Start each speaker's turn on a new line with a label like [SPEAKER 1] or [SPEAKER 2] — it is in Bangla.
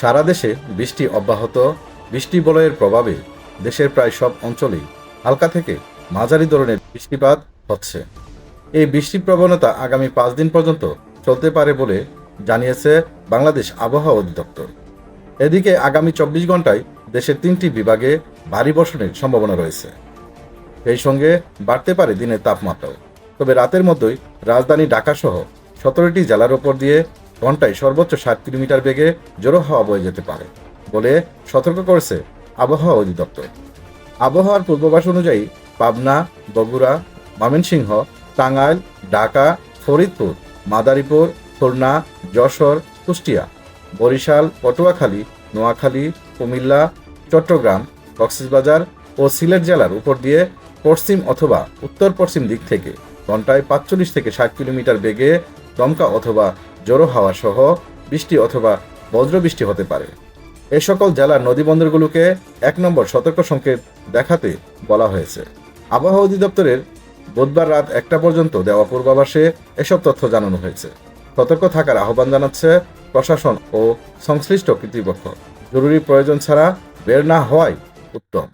[SPEAKER 1] সারা দেশে বৃষ্টি অব্যাহত। বৃষ্টি বলয়ের প্রভাবে দেশের প্রায় সব অঞ্চলেই হালকা থেকে মাঝারি ধরনের বৃষ্টিপাত হচ্ছে। এই বৃষ্টির প্রবণতা আগামী পাঁচ দিন পর্যন্ত চলতে পারে বলে জানিয়েছে বাংলাদেশ আবহাওয়া অধিদপ্তর। এদিকে আগামী চব্বিশ ঘন্টায় দেশের তিনটি বিভাগে ভারী বর্ষণের সম্ভাবনা রয়েছে। এই সঙ্গে বাড়তে পারে দিনের তাপমাত্রাও। তবে রাতের মধ্যেই রাজধানী ঢাকাসহ সতেরোটি জেলার ওপর দিয়ে ঘন্টায় সর্বোচ্চ ষাট কিলোমিটার বেগে জোরো হাওয়া বয়ে যেতে পারে বলে সতর্ক করেছে আবহাওয়া অধিদপ্তর। আবহাওয়ার পূর্বাভাস অনুযায়ী পাবনা, বগুড়া, ময়মনসিংহ, টাঙ্গাইল, ঢাকা, ফরিদপুর, মাদারীপুর, খুলনা, যশোর, কুষ্টিয়া, বরিশাল, পটুয়াখালী, নোয়াখালী, কুমিল্লা, চট্টগ্রাম, কক্সবাজার ও সিলেট জেলার উপর দিয়ে পশ্চিম অথবা উত্তর পশ্চিম দিক থেকে ঘন্টায় পাঁচচল্লিশ থেকে ষাট কিলোমিটার বেগে দমকা অথবা জোরো হাওয়া সহ বৃষ্টি অথবা বজ্রবৃষ্টি হতে পারে। এ সকল জেলার নদীবন্দরগুলোকে এক নম্বর সতর্ক সংকেত দেখাতে বলা হয়েছে। আবহাওয়া অধিদপ্তরের বুধবার রাত একটা পর্যন্ত দেওয়া পূর্বাভাসে এসব তথ্য জানানো হয়েছে। সতর্ক থাকার আহ্বান জানাচ্ছে প্রশাসন ও সংশ্লিষ্ট কর্তৃপক্ষ। জরুরি প্রয়োজন ছাড়া বের না হওয়াই উত্তম।